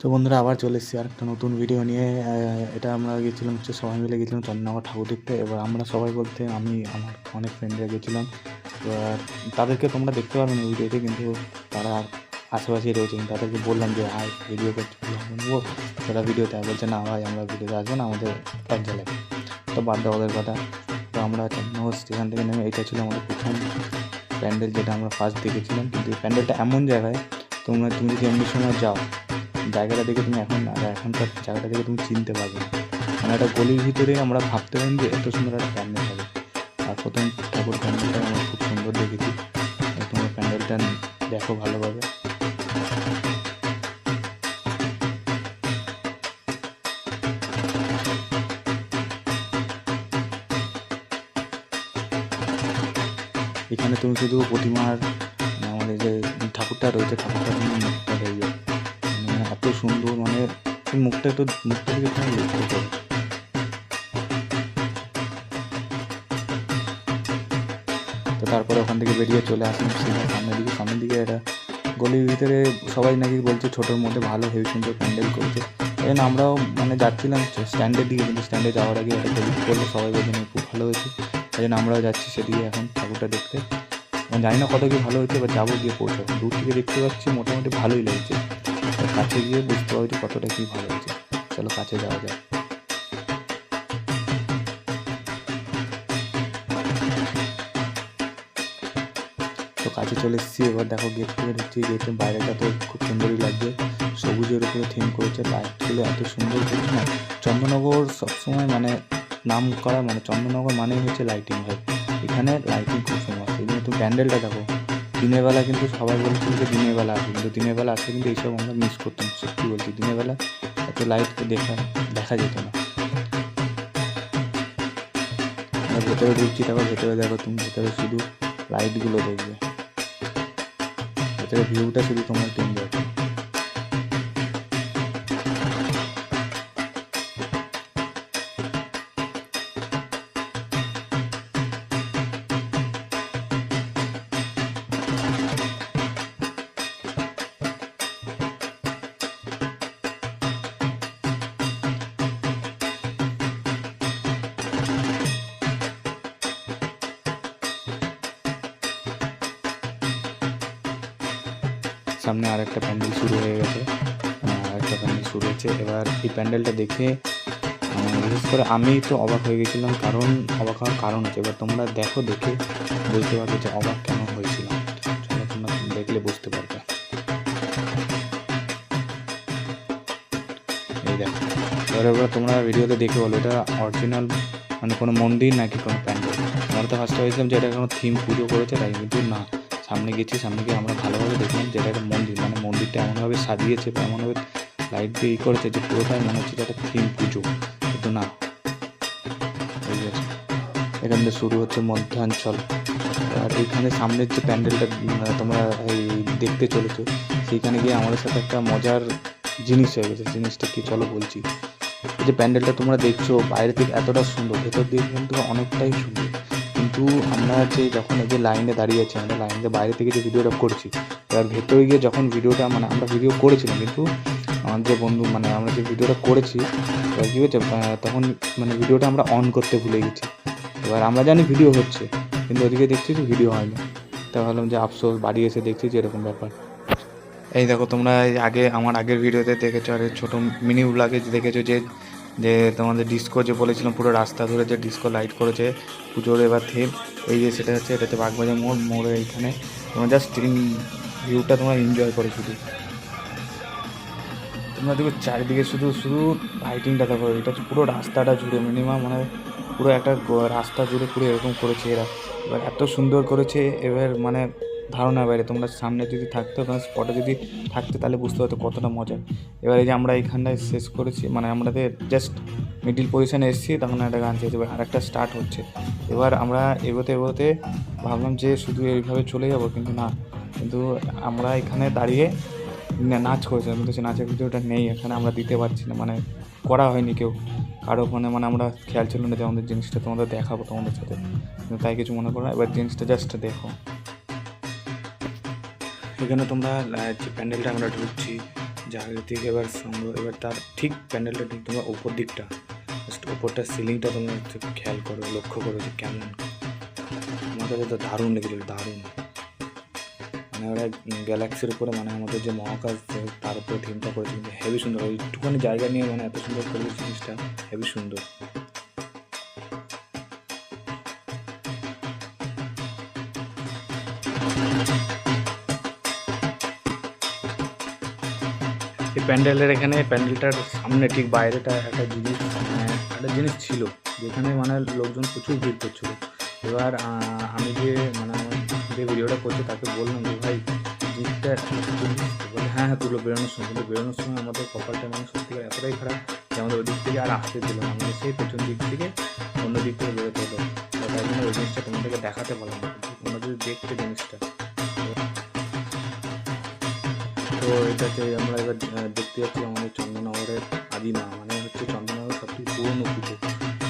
তো বন্ধুরা, আবার চলে এসেছি আর একটা নতুন ভিডিও নিয়ে। এটা আমরা গেছিলাম হচ্ছে সবাই মিলে গেছিলাম চন্দ্রনগর ঠাকুর দেখতে। এবার আমরা সবাই বলতে আমি, আমার অনেক ফ্রেন্ডরা গেছিলাম। এবার তাদেরকে তোমরা দেখতে পারবে না ভিডিওতে কিন্তু তারা আশেপাশেই রয়েছে। তাদেরকে বললাম যে, আয় ভিডিও করতে নেব সেটা ভিডিওতে বলছে, না ভাই, আমরা ভিডিওতে আসব না, আমাদের লাগে। তো বাদ দাও ওদের কথা। তো আমরা চন্দ্রনগর স্টেশন থেকে নেমে, এটা ছিল আমাদের প্রথম প্যান্ডেল যেটা আমরা ফার্স্ট দেখেছিলাম। কিন্তু প্যান্ডেলটা এমন জায়গায়, তোমরা, তুমি যদি এমনি সময় যাও জায়গাটা দেখে তুমি এখন আর এখনকার জায়গাটা দেখে তুমি চিনতে পারবে। মানে একটা গলির ভিতরে আমরা ভাবতে পারি যে এত সুন্দর একটা প্যান্ডেল হবে। আর প্রথম ঠাকুর প্যান্ডেলটা আমরা খুব সুন্দর দেখেছি। তোমরা প্যান্ডেলটা দেখো ভালোভাবে। এখানে তুমি শুধু প্রতিমার মানে আমাদের যে ঠাকুরটা রয়েছে, ঠাকুরটা সুন্দর মানে মুখটা একটু, মুখটা দিকে তুমি লক্ষ্য করো তো তারপরে ওখান থেকে বেরিয়ে চলে আসলাম সিধা সামনের দিকে। সামনের দিকে একটা গলির ভিতরে সবাই নাকি বলছে ছোটোর মধ্যে ভালো হেভি সুন্দর প্যান্ডেল করছে। জন্য আমরাও মানে যাচ্ছিলাম স্ট্যান্ডের দিকে, কিন্তু স্ট্যান্ডে যাওয়ার আগে একটা গলি করলে সবাই বলছে খুব ভালো হয়েছে। তাই জন্য আমরাও যাচ্ছি সেদিকে এখন ঠাকুরটা দেখতে। জানি না কত কি ভালো হয়েছে এবার যাব গিয়ে পৌঁছাবো। দূর থেকে দেখতে পাচ্ছি মোটামুটি ভালোই লাগছে। কাছে গিয়ে বুঝতে পারছি কতটা কি ভালো হয়েছে চলো কাছে যাওয়া যায় তো কাছে চলে এসেছি, এবার দেখো গেট থেকে ঢুকছি গেটের বাইরেটা তো খুব সুন্দরই লাগছে। সবুজের উপরে থিম করেছে লাইটগুলো এত সুন্দর করেছে না। চন্দ্রনগর সবসময় মানে নাম করা মানে চন্দ্রনগর মানেই হচ্ছে লাইটিং হয় এখানে লাইটিং খুব ফেমাস এই জন্য তুমি প্যান্ডেলটা দেখো। দিনের বেলা কিন্তু সবাই বলছিল যে দিনের বেলা আসবে কিন্তু দিনের বেলা আসলে কিন্তু এইসব আমরা মিস করতাম, সত্যি বলছি। দিনের বেলা এত লাইট দেখা দেখা যেত না। আর ভেতরে ঢুকছি, তারপর ভেতরে দেখো তুমি, ভেতরে শুধু লাইটগুলো দেখবে। ভেতরে ভিউটা শুধু তোমার টিম এনজয় সামনে আর একটা প্যান্ডেল শুরু হয়ে গেছে। একটা প্যান্ডেল শুরু হয়েছে। এবার এই প্যান্ডেলটা দেখে বিশেষ করে আমি তো অবাক হয়ে গেছিলাম, কারণ অবাক হওয়ার কারণ আছে এবার তোমরা দেখো, দেখে বুঝতে পারবে যে অবাক কেন হয়েছিলাম তোমরা দেখলে বুঝতে পারবে। এই দেখো, এবার তোমরা ভিডিওতে দেখে বলো, এটা অরিজিনাল মানে কোনো মন্দির নাকি কোনো প্যান্ডেল? আমরা তো ফার্স্টে ভেবেছিলাম যে এটা কোনো থিম পুজো করেছে, তাই কিন্তু না। সামনে গেছি, সামনে গিয়ে আমরা ভালোভাবে দেখলাম যে এটা একটা মন্দির। মানে মন্দিরটা এমনভাবে সাজিয়েছে বা এমনভাবে লাইট দিয়ে করেছে যে পুরোটাই মনে হচ্ছে যে একটা থিম পুজো। কিন্তু না। এখান থেকে শুরু হচ্ছে মধ্যাঞ্চল। আর এইখানে সামনের যে প্যান্ডেলটা তোমরা এই দেখতে চলেছো, সেইখানে গিয়ে আমাদের সাথে একটা মজার জিনিস হয়ে গেছে। জিনিসটা কি চলো বলছি। যে প্যান্ডেলটা তোমরা দেখছ বাইরে থেকে এতটা সুন্দর, ভেতর দিকে কিন্তু অনেকটাই সুন্দর। কিন্তু আমরা যে যখন এই যে লাইনে দাঁড়িয়ে আছি, আমরা লাইনে বাইরে থেকে যে ভিডিওটা করছি, এবার ভেতরে গিয়ে যখন ভিডিওটা মানে আমরা ভিডিও করেছিলাম, কিন্তু আমার যে বন্ধু মানে আমরা যে ভিডিওটা করেছি, এবার কী হয়েছে তখন মানে ভিডিওটা আমরা অন করতে ভুলে গেছি। এবার আমরা জানি ভিডিও হচ্ছে, কিন্তু ওদিকে দেখছি যে ভিডিও হয়নি। তা ভাবলাম যে আফসোস, বাড়ি এসে দেখছি যে এরকম ব্যাপার। এই দেখো, তোমরা আগে, আমার আগের ভিডিওতে দেখেছ আর ছোটো মিনি ব্লগে দেখেছ যে যে তোমাদের ডিস্কো যে বলেছিলাম, পুরো রাস্তা ধরে যে ডিস্কো লাইট করেছে, পুজোর এবার থিম এই যে সেটা হচ্ছে এটা এটাতে বাগবাজার মোড়, মোড়ে এইখানে তোমরা জাস্ট ভিউটা তোমরা এনজয় করো শুধু। তোমরা দেখো চারিদিকে শুধু শুধু লাইটিংটা দেখো, এটা হচ্ছে পুরো রাস্তাটা জুড়ে মিনিমাম মানে পুরো একটা রাস্তা জুড়ে পুরো এরকম করেছে এরা। এবার এত সুন্দর করেছে, এবার মানে ধারণার বাইরে। তোমরা সামনে যদি থাকতে ওখানে স্পটে যদি থাকতে, তাহলে বুঝতে পারতো কতটা মজা। এবার এই যে আমরা এইখানটায় শেষ করেছি মানে আমাদের জাস্ট মিডিল পজিশনে এসেছি, তখন একটা গান চেয়েছে এবার আরেকটা স্টার্ট হচ্ছে। এবার আমরা এগোতে এগোতে ভাবলাম যে শুধু এইভাবে চলে যাব, কিন্তু না। কিন্তু আমরা এখানে দাঁড়িয়ে নাচ করেছিলাম, কিন্তু সে নাচের ভিডিওটা নেই, এখানে আমরা দিতে পারছি না মানে করা হয়নি কেউ। কারও ওখানে মানে আমরা খেয়াল ছিল না যে আমাদের জিনিসটা তোমাদের দেখাবো তোমাদের সাথে। কিন্তু তাই কিছু মনে করো এবার জিনিসটা জাস্ট দেখো। এখানে তোমরা যে প্যান্ডেলটা আমরা ঢুকছি জাগতিক এবার সঙ্গ, এবার তার ঠিক প্যান্ডেলটা ঠিক তোমার ওপর দিকটা জাস্ট সিলিংটা তোমরা খেয়াল করো, লক্ষ্য করো যে কেমন। আমার কাছে তো দারুণ লেগেছিল, দারুণ। মানে ওরা গ্যালাক্সির উপরে মানে আমাদের যে মহাকাশ, তার উপরে থিমটা করেছে হেভি সুন্দর। ওই একটুখানি জায়গা নিয়ে মানে এত সুন্দর করেছে জিনিসটা হেভি সুন্দর। প্যান্ডেলের এখানে, প্যান্ডেলটার সামনে ঠিক বাইরেটা একটা জিনিস মানে একটা জিনিস ছিল, যেখানে মানে লোকজন প্রচুর ভিড় করছিল। এবার আমি যে মানে যে ভিডিওটা করছে তাকে বললাম যে, ভাই, জিনিসটা বলে হ্যাঁ হ্যাঁ তুলো বেরোনোর সময় কিন্তু বেরোনোর সময় আমাদের কপালটা মানে সত্যিকার এতটাই খারাপ যে আমাদের ওই দিক থেকে আর আসতে দিল আমাদের সেই পেছন দিক থেকে অন্য দিক থেকে বেরোতে হলো। তাই জন্য ওই জিনিসটা তোমাদেরকে দেখাতে পারলাম না তোমরা যদি দেখতে জিনিসটা তো এটাতে আমরা এবার দেখতে যাচ্ছি আমাদের চন্দননগরের আদিমা মানে হচ্ছে চন্দননগরের সবথেকে পুরনো পুজো।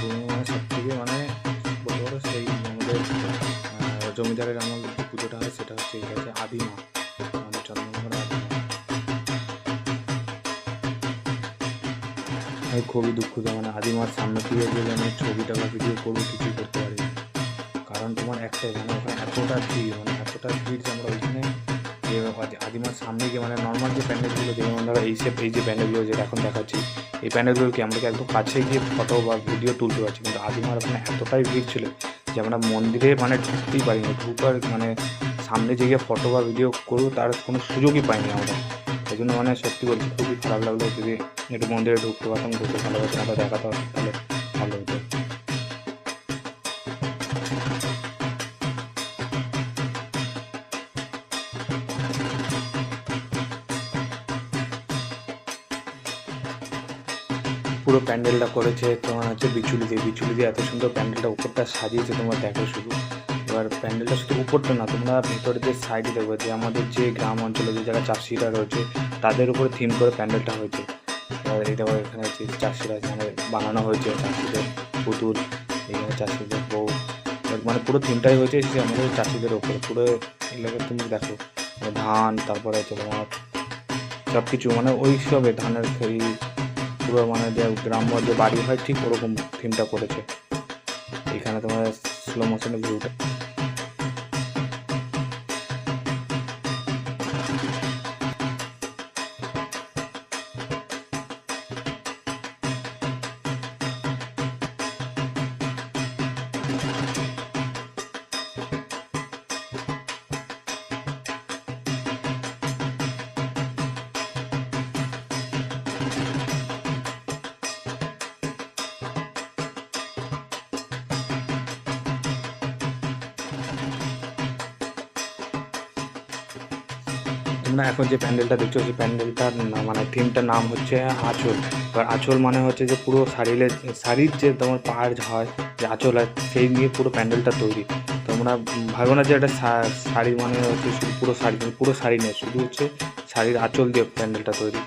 পুরনো মানে সব থেকে মানে বড় বড় সেই আমাদের জমিদারের আমল যে পুজোটা হয় সেটা হচ্ছে এটা হচ্ছে আদিমা, আমাদের চন্দননগরের আদিমা। আমি খুবই দুঃখিত মানে আদিমার সামনে দিয়ে গেলে আমি ছবিটা বা ভিডিও করব, কিছুই করতে পারি কারণ তোমার একটাই মানে ওখানে এতটা ভিড় মানে এতটা ভিড় যে আমরা ওইখানে যে আদিমার সামনে গিয়ে মানে নর্মাল যে প্যান্ডেলগুলো যেমন আমরা এই সে এই যে প্যান্ডেলগুলো যেটা এখন দেখাচ্ছি, এই প্যান্ডেলগুলোকে আমরা একদম কাছে গিয়ে ফটো বা ভিডিও তুলতে পারছি? কিন্তু আদিমার ওখানে এতটাই ভিড় ছিল যে আমরা মন্দিরে মানে ঢুকতেই পারিনি। ঢুকার মানে সামনে যে গিয়ে ফটো বা ভিডিও করব, তার কোনো সুযোগই পাইনি আমরা। এই জন্য মানে সত্যি বলছি, খুবই খারাপ লাগল যদি একটু মন্দিরে ঢুকতে পারতাম ঢুকতে ভালো হতো দেখাতে পারতাম তাহলে ভালো হতো। পুরো প্যান্ডেলটা করেছে, তোমার হচ্ছে বিচুলি দিয়ে। বিচুলি দিয়ে এত সুন্দর প্যান্ডেলটা উপরটা সাজিয়েছে তোমরা দেখো শুধু। এবার প্যান্ডেলটা শুধু উপরটা না, তোমরা ভিতরে যে সাইডে দেখবে, যে আমাদের যে গ্রাম অঞ্চলে যে যারা চাষিরা রয়েছে, তাদের উপরে থিম করে প্যান্ডেলটা হয়েছে। এবার এই দেখো এখানে যে চাষিরা এখানে বানানো হয়েছে, চাষিদের পুতুল, এখানে চাষিদের বউ। মানে পুরো থিমটাই হয়েছে সে আমাদের চাষিদের ওপরে পুরো এলাকা তুমি দেখো, ধান, তারপরে হচ্ছে তোমার সব কিছু মানে ওই সবে ধানের এই পুরো মানে যে গ্রাম্য যে বাড়ি হয় ঠিক ওরকম থিমটা করেছে। এখানে তোমার স্লো মোশনের ভিউটা তোমরা এখন যে প্যান্ডেলটা দেখছ সেই প্যান্ডেলটার মানে থিমটার নাম হচ্ছে আঁচল। এবার আঁচল মানে হচ্ছে যে পুরো শাড়িলে, শাড়ির যে তোমার পাড় হয়, যে আঁচল হয়, সেই নিয়ে পুরো প্যান্ডেলটা তৈরি। তোমরা ভাবো না যে একটা শাড়ি মানে হচ্ছে পুরো শাড়ি কিন্তু পুরো শাড়ি নেই শুধু হচ্ছে শাড়ির আঁচল দিয়ে প্যান্ডেলটা তৈরি।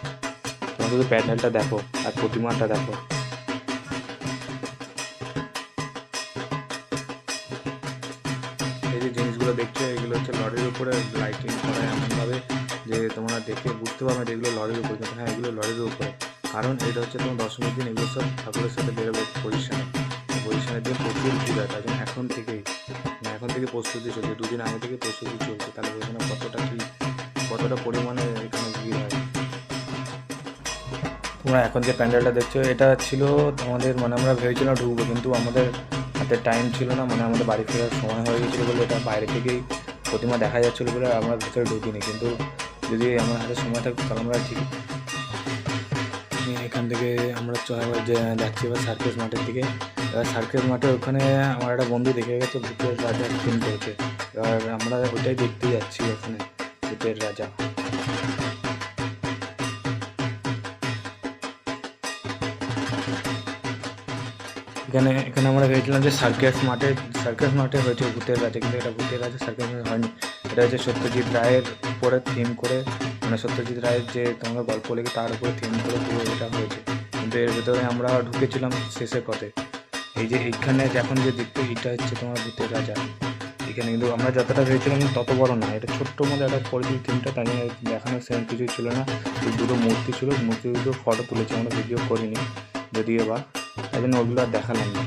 তোমরা শুধু প্যান্ডেলটা দেখো, আর প্রতিমাটা দেখো। এই যে জিনিসগুলো দেখছ, এগুলো হচ্ছে লরির উপরে লাইটিং করা এমনভাবে। যে তোমরা দেখে বুঝতে পারবে এগুলো লরির উপরে কিন্তু হ্যাঁ এগুলো লরির উপরে। কারণ এটা হচ্ছে তোমার দশমীর দিন, এগুলো সব ঠাকুরের সাথে বেরোবে পজিশনে পজিশনের দিন প্রচুর হয়, তার জন্য এখন থেকেই মানে এখন থেকে প্রস্তুতি চলছে, দুদিন আগে থেকে প্রস্তুতি চলছে তাহলে ওখানে কতটা কি, কতটা পরিমাণে এখানে ভিড় হয়। তোমরা এখন যে প্যান্ডেলটা দেখছ, এটা ছিল আমাদের মানে আমরা ভেবেছিলাম ঢুকবো, কিন্তু আমাদের হাতে টাইম ছিল না মানে আমাদের বাড়ি ফেরার সময় হয়ে গেছিল বলে এটা বাইরে থেকেই প্রতিমা দেখা যাচ্ছিল বলে আমরা ভেতরে ঢুকিনি, কিন্তু যদি আমার হাতে সময় থাকতো, তাহলে আমরা ঠিক এখান থেকে আমরা যাচ্ছি এবার সার্কেস মাঠের দিকে। এবার সার্কেস মাঠে ওখানে আমার একটা বন্ধু দেখে গেছে, ভূতের রাজা ফিল্ম করেছে। এবার আমরা ওটাই দেখতে যাচ্ছি ওখানে, ভূতের রাজা। এখানে এখানে আমরা ভেবেছিলাম যে সার্কাস মাঠে সার্কাস মাঠে হয়েছে ভূতের রাজা, কিন্তু এটা ভূতের রাজা, সার্কাস হয়নি। এটা হচ্ছে সত্যজিৎ রায়ের উপরে থিম করে মানে সত্যজিৎ রায়ের যে তোমরা গল্প লিখে তার উপরে থিম করে পুরো এটা হয়েছে। কিন্তু এর ভেতরে আমরা ঢুকেছিলাম শেষের পথে। এই যে এইখানে এখন যে দেখতে এটা হচ্ছে তোমার ভূতের রাজা। এখানে কিন্তু আমরা যতটা ভেবেছিলাম তত বড় না, এটা ছোট্ট মধ্যে একটা করেছিল থিমটা তাই জন্য দেখানো সেরকম কিছুই ছিল না। দুটো মূর্তি ছিল মূর্তি দুটো ফটো তুলেছি, আমরা ভিডিও করিনি, যদিও বা, তাই জন্য ওগুলো আর দেখালাম না।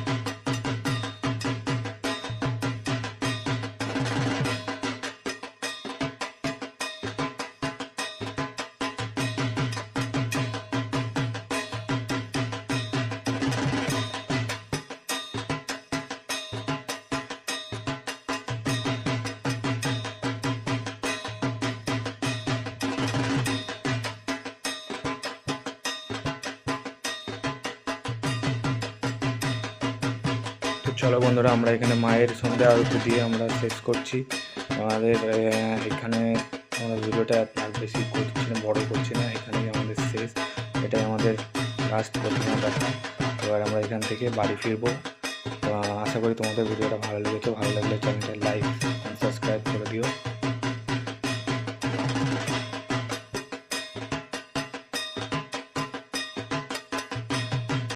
তো চলো বন্ধুরা, আমরা এখানে মায়ের সন্ধ্যা আরতি দিয়ে আমরা শেষ করছি। আমাদের এখানে আমরা ভিডিওটা আর বেশি করছি না, বড়ো করছি না, এখানেই আমাদের শেষ। এটাই আমাদের লাস্ট প্রথমে দেখা এবার আমরা এখান থেকে বাড়ি ফিরবো। আশা করি তোমাদের ভিডিওটা ভালো লেগেছে, ভালো লাগলে চ্যানেলটা লাইক সাবস্ক্রাইব করে দিও।